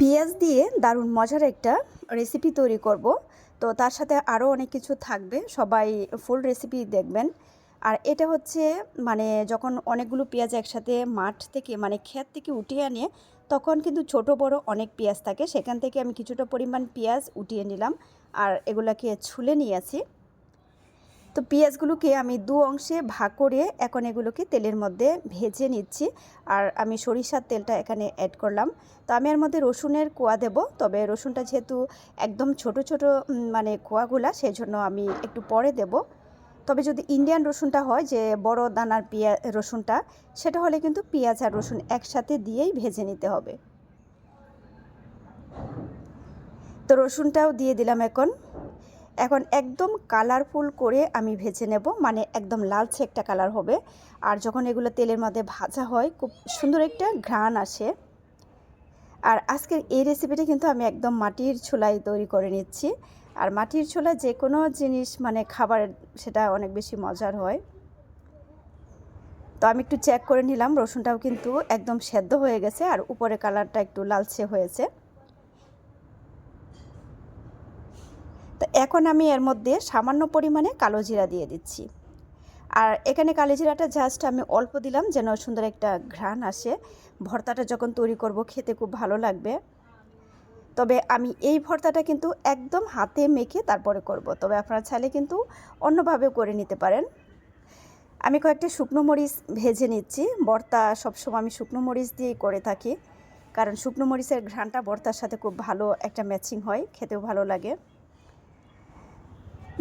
পেঁয়াজ দিয়ে দারুণ মজার একটা রেসিপি তৈরি করব। তো তার সাথে আরও অনেক কিছু থাকবে, সবাই ফুল রেসিপি দেখবেন। আর এটা হচ্ছে মানে যখন অনেকগুলো পেঁয়াজ একসাথে মাঠ থেকে মানে ক্ষেত থেকে উঠিয়ে আনিয়ে তখন কিন্তু ছোট বড় অনেক পেঁয়াজ থাকে। সেখান থেকে আমি কিছুটা পরিমাণ পেঁয়াজ উঠিয়ে নিলাম। আর এগুলাকে ছুলে নিয়েছি তো পেঁয়াজগুলোকে আমি দু অংশে ভাগ করে এখন এগুলোকে তেলের মধ্যে ভেজে নিচ্ছি। আর আমি সরিষার তেলটা এখানে অ্যাড করলাম। তো আমি এর মধ্যে রসুনের কোয়া দেব। তবে রসুনটা যেহেতু একদম ছোট ছোট মানে কোয়াগুলা, সেজন্য আমি একটু পরে দেব। তবে যদি ইন্ডিয়ান রসুনটা হয়, যে বড় দানার পেঁয়া, রসুনটা, সেটা হলে কিন্তু পেঁয়াজ আর রসুন একসাথে দিয়েই ভেজে নিতে হবে। তো রসুনটাও দিয়ে দিলাম এখন। এখন একদম কালারফুল করে আমি ভেজে নেব। মানে একদম লালচে একটা কালার হবে। আর যখন এগুলো তেলের মধ্যে ভাজা হয়, খুব সুন্দর একটা ঘ্রাণ আসে। আর আজকের এই রেসিপিটা কিন্তু আমি একদম মাটির ছোলায় তৈরি করে নিচ্ছি। আর মাটির ছোলা যে কোনো জিনিস মানে খাবার, সেটা অনেক বেশি মজার হয়। তো আমি একটু চেক করে নিলাম, রসুনটাও কিন্তু একদম সেদ্ধ হয়ে গেছে, আর উপরে কালারটা একটু লালচে হয়েছে। এখন আমি এর মধ্যে সামান্য পরিমাণে কালো জিরা দিয়ে দিচ্ছি। আর এখানে কালো জিরাটা জাস্ট আমি অল্প দিলাম যেন সুন্দর একটা ঘ্রাণ আসে। ভর্তাটা যখন তৈরি করব খেতে খুব ভালো লাগবে। তবে আমি এই ভর্তাটা কিন্তু একদম হাতে মেখে তারপরে করব। তবে আপনারা চাইলে কিন্তু অন্যভাবেও করে নিতে পারেন। আমি কয়েকটা শুকনো মরিচ ভেজে নিচ্ছি। ভর্তা সবসময় আমি শুকনো মরিচ দিয়েই করে থাকি। কারণ শুকনো মরিচের ঘ্রাণটা ভর্তার সাথে খুব ভালো একটা ম্যাচিং হয়। খেতেও ভালো লাগে।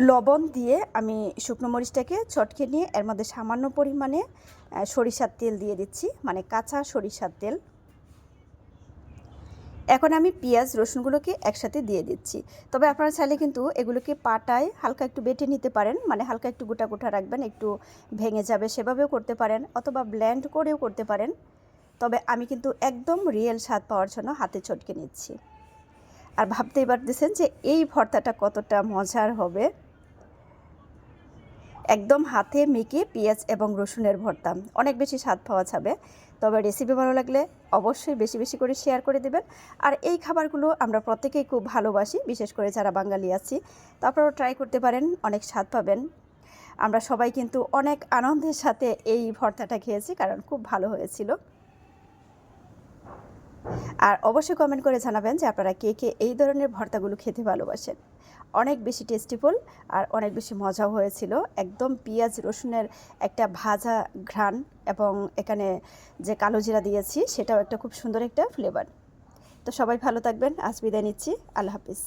লবণ দিয়ে আমি শুকনো মরিচটাকে ছটকে নিয়ে এর মধ্যে সামান্য পরিমাণে সরিষার তেল দিয়ে দিচ্ছি মানে কাঁচা সরিষার তেল। এখন আমি পেঁয়াজ, রসুনগুলোকে একসাথে দিয়ে দিচ্ছি। তবে আপনারা চাইলে কিন্তু এগুলোকে পাটায় হালকা একটু বেটে নিতে পারেন মানে হালকা একটু গোটা গোটা রাখবেন, একটু ভেঙে যাবে সেভাবেও করতে পারেন, অথবা ব্ল্যান্ড করেও করতে পারেন। তবে আমি কিন্তু একদম রিয়েল স্বাদ পাওয়ার জন্য হাতে ছটকে নিচ্ছি। আর ভাবতেই পারতেছেন যে এই ভর্তাটা কতটা মজার হবে। একদম হাতে মেখে পেঁয়াজ এবং রসুনের ভর্তা। অনেক বেশি স্বাদ পাওয়া যাবে। তবে রেসিপি ভালো লাগলে অবশ্যই বেশি বেশি করে শেয়ার করে দেবেন। আর এই খাবারগুলো আমরা প্রত্যেকেই খুব ভালোবাসি, বিশেষ করে যারা বাঙালি আছি। তো আপনারাও ট্রাই করতে পারেন, অনেক স্বাদ পাবেন। আমরা সবাই কিন্তু অনেক আনন্দের সাথে এই ভর্তাটা খেয়েছি, কারণ খুব ভালো হয়েছিল। আর অবশ্যই কমেন্ট করে জানাবেন যে আপনারা কে কে এই ধরনের ভর্তাগুলো খেতে ভালোবাসেন। অনেক বেশি টেস্টিফুল আর অনেক বেশি মজাও হয়েছিল। একদম পেঁয়াজ রসুনের একটা ভাজা ঘ্রাণ এবং এখানে যে কালো জিরা দিয়েছি সেটাও একটা খুব সুন্দর একটা ফ্লেভার তো সবাই ভালো থাকবেন। আজ বিদায় নিচ্ছি। আল্লাহ হাফিজ।